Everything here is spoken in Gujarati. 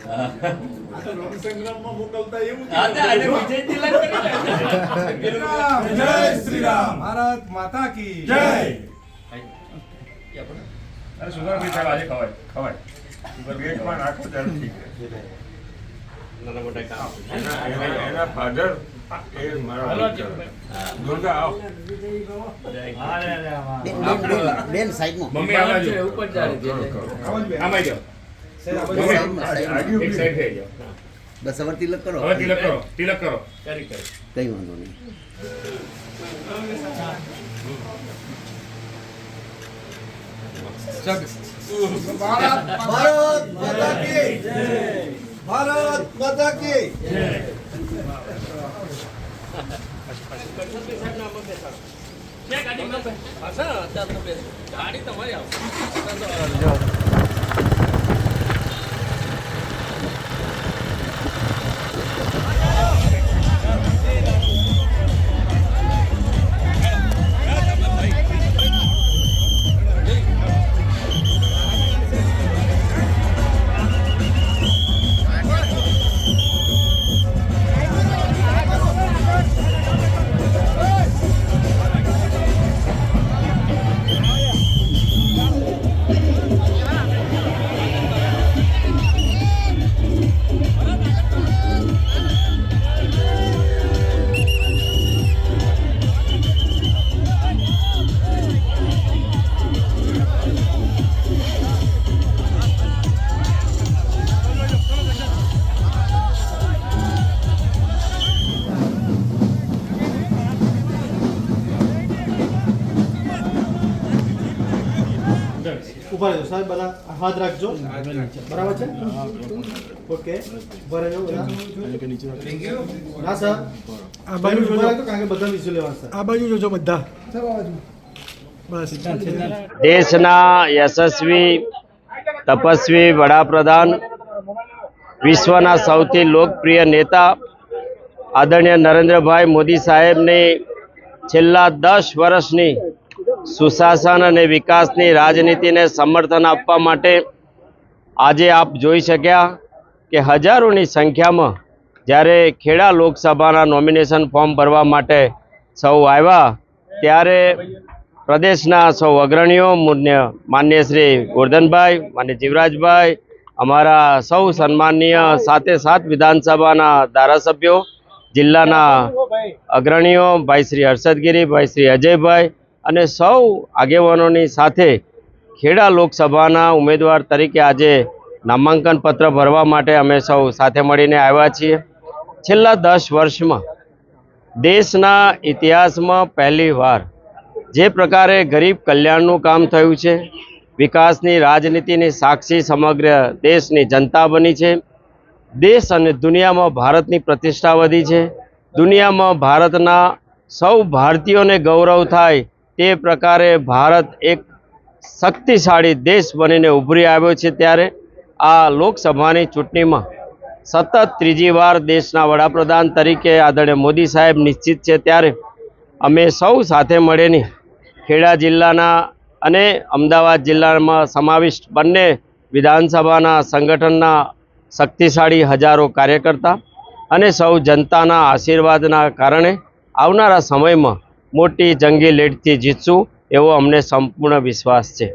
રણસંગ્રામમાં મોકલતા એવું. વિજય તિલક જય શ્રી રામ ભારત માતા કી જય. અરે સુગરફ્રી સાહેબ આજે ખવાય ખવાય. પેટમાં નાખો ત્યારે ઠીક નાના મોટા કામ. એના એના ફાધર એ મારા દુર્ગા આવ. બેન, બેન, બેન, બેન સાઈડમાં. મમ્મી આ છે, ઉપર. આમાં જાઓ. બસ હવે તિલક કરો હવે તિલક કરો તિલક કરો કરી કરી કઈ વાંધો નહીં ભારત માતા કી ભારત માતા કી. ગાડી તમારી આવશે. ઊભા રહેજો સાહેબ બધા હાથ રાખજો. બરાબર છે? ઓકે. ઊભા રહેજો બધા. ના સર આ બાજુ જોજો. કારણ કે બધા નીચે લેવા સર આ બાજુ જોજો બધા. દેશના યશસ્વી તપસ્વી વડાપ્રધાન વિશ્વના સૌથી લોકપ્રિય નેતા આદરણીય નરેન્દ્રભાઈ મોદી સાહેબની છેલ્લા દસ વર્ષની સુશાસન અને વિકાસની રાજનીતિને સમર્થન આપવા માટે આજે આપ જોઈ શક્યા કે હજારોની સંખ્યામાં જ્યારે ખેડા લોકસભાના નોમિનેશન ફોર્મ ભરવા માટે સૌ આવ્યા, ત્યારે પ્રદેશના સૌ અગ્રણીઓ મુન્ય શ્રી ગોરધનભાઈ, માન્ય જીવરાજભાઈ, અમારા સૌ સન્માનીય સાથે સાત વિધાનસભાના ધારાસભ્યો, જિલ્લાના અગ્રણીઓ, ભાઈ શ્રી હર્ષદગીરી, ભાઈ શ્રી અજયભાઈ અને સૌ આગેવાનોની સાથે ખેડા લોકસભાના ઉમેદવાર તરીકે આજે નામાંકન પત્ર ભરવા માટે અમે સૌ સાથે મળીને આવ્યા છીએ. છેલ્લા દસ વર્ષમાં દેશના ઇતિહાસમાં પહેલીવાર જે પ્રકારે ગરીબ કલ્યાણનું કામ થયું છે, વિકાસની રાજનીતિની સાક્ષી સમગ્ર દેશની જનતા બની છે. દેશ અને દુનિયામાં ભારતની પ્રતિષ્ઠા વધી છે. દુનિયામાં ભારતના સૌ ભારતીયોને ગૌરવ થાય તે પ્રકારે ભારત એક શક્તિશાળી દેશ બનીને ઉભરી આવ્યો છે ત્યારે આ લોકસભાની ચૂંટણીમાં સતત ત્રીજી વાર દેશના વડાપ્રધાન તરીકે આદરણીય મોદી સાહેબ નિશ્ચિત છે ત્યારે અમે સૌ સાથે મળીને ખેડા જિલ્લાના અને અમદાવાદ જિલ્લામાં સમાવિષ્ટ બંને વિધાનસભાના સંગઠનના શક્તિશાળી હજારો કાર્યકર્તા અને સૌ જનતાના આશીર્વાદના કારણે આવનારા સમયમાં મોટી જંગી લીડથી જીતશું એવો અમને સંપૂર્ણ વિશ્વાસ છે.